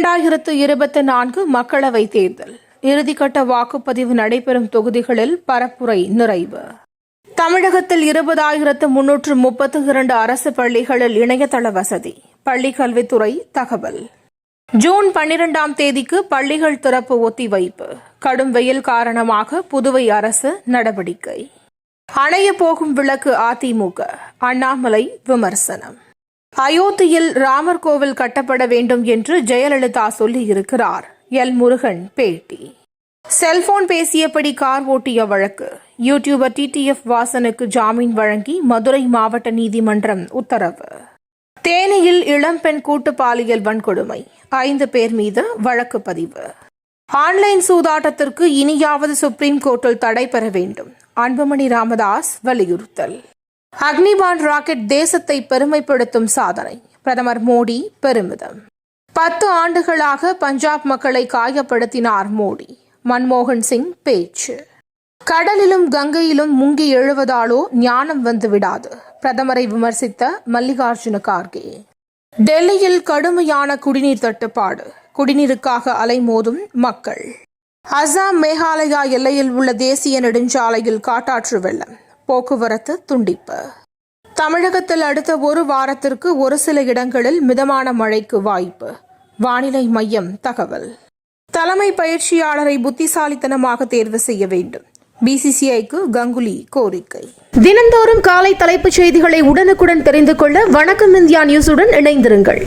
இரண்டாயிரத்து இருபத்தி நான்கு மக்களவைத் தேர்தல். இறுதிக்கட்ட வாக்குப்பதிவு நடைபெறும் தொகுதிகளில் பரப்புரை நிறைவு. தமிழகத்தில் இருபதாயிரத்து முன்னூற்று முப்பத்து இரண்டு அரசு பள்ளிகளில் இணையதள வசதி. பள்ளிக் கல்வித்துறை தகவல். ஜூன் பன்னிரெண்டாம் தேதிக்கு பள்ளிகள் திறப்பு ஒத்திவைப்பு. கடும் வெயில் காரணமாக புதுவை அரசு நடவடிக்கை. அணைய போகும் விளக்கு அதிமுக. அண்ணாமலை விமர்சனம். அயோத்தியில் ராமர் கோவில் கட்டப்பட வேண்டும் என்று ஜெயலலிதா சொல்லியிருக்கிறார். எல். முருகன் பேட்டி. செல்போன் பேசியபடி கார் ஓட்டிய வழக்கு. யூடியூபர் டிடிஎஃப் வாசனுக்கு ஜாமீன் வழங்கி மதுரை மாவட்ட நீதிமன்றம் உத்தரவு. தேனியில் இளம்பெண் கூட்டு பாலியல் வன்கொடுமை. ஐந்து பேர் மீது வழக்கு பதிவு. ஆன்லைன் சூதாட்டத்திற்கு இனியாவது சுப்ரீம் கோர்ட்டில் தடை பெற வேண்டும். அன்புமணி ராமதாஸ் வலியுறுத்தல். அக்னிபான் ராக்கெட் தேசத்தை பெருமைப்படுத்தும் சாதனை. பிரதமர் மோடி பெருமிதம். பத்து ஆண்டுகளாக பஞ்சாப் மக்களை காயப்படுத்தினார் மோடி. மன்மோகன் சிங் பேச்சு. கடலிலும் கங்கையிலும் முங்கி எழுவதாலோ ஞானம் வந்து விடாது. பிரதமரை விமர்சித்த மல்லிகார்ஜுன கார்கே. டெல்லியில் கடுமையான குடிநீர் தட்டுப்பாடு. குடிநீருக்காக அலைமோதும் மக்கள். அசாம் மேகாலயா எல்லையில் உள்ள தேசிய நெடுஞ்சாலையில் காட்டாற்று வெள்ளம். போக்குவரத்து துண்டிப்பு. தமிழகத்தில் அடுத்த ஒரு வாரத்திற்கு ஒரு சில இடங்களில் மிதமான மழைக்கு வாய்ப்பு. வானிலை மையம் தகவல். தலைமை பயிற்சியாளரை புத்திசாலித்தனமாக தேர்வு செய்ய வேண்டும். பிசிசிஐக்கு கங்குலி கோரிக்கை. தினந்தோறும் காலை தலைப்புச் செய்திகளை உடனுக்குடன் தெரிந்து கொள்ள வணக்கம் இந்தியா நியூஸுடன் இணைந்திருங்கள்.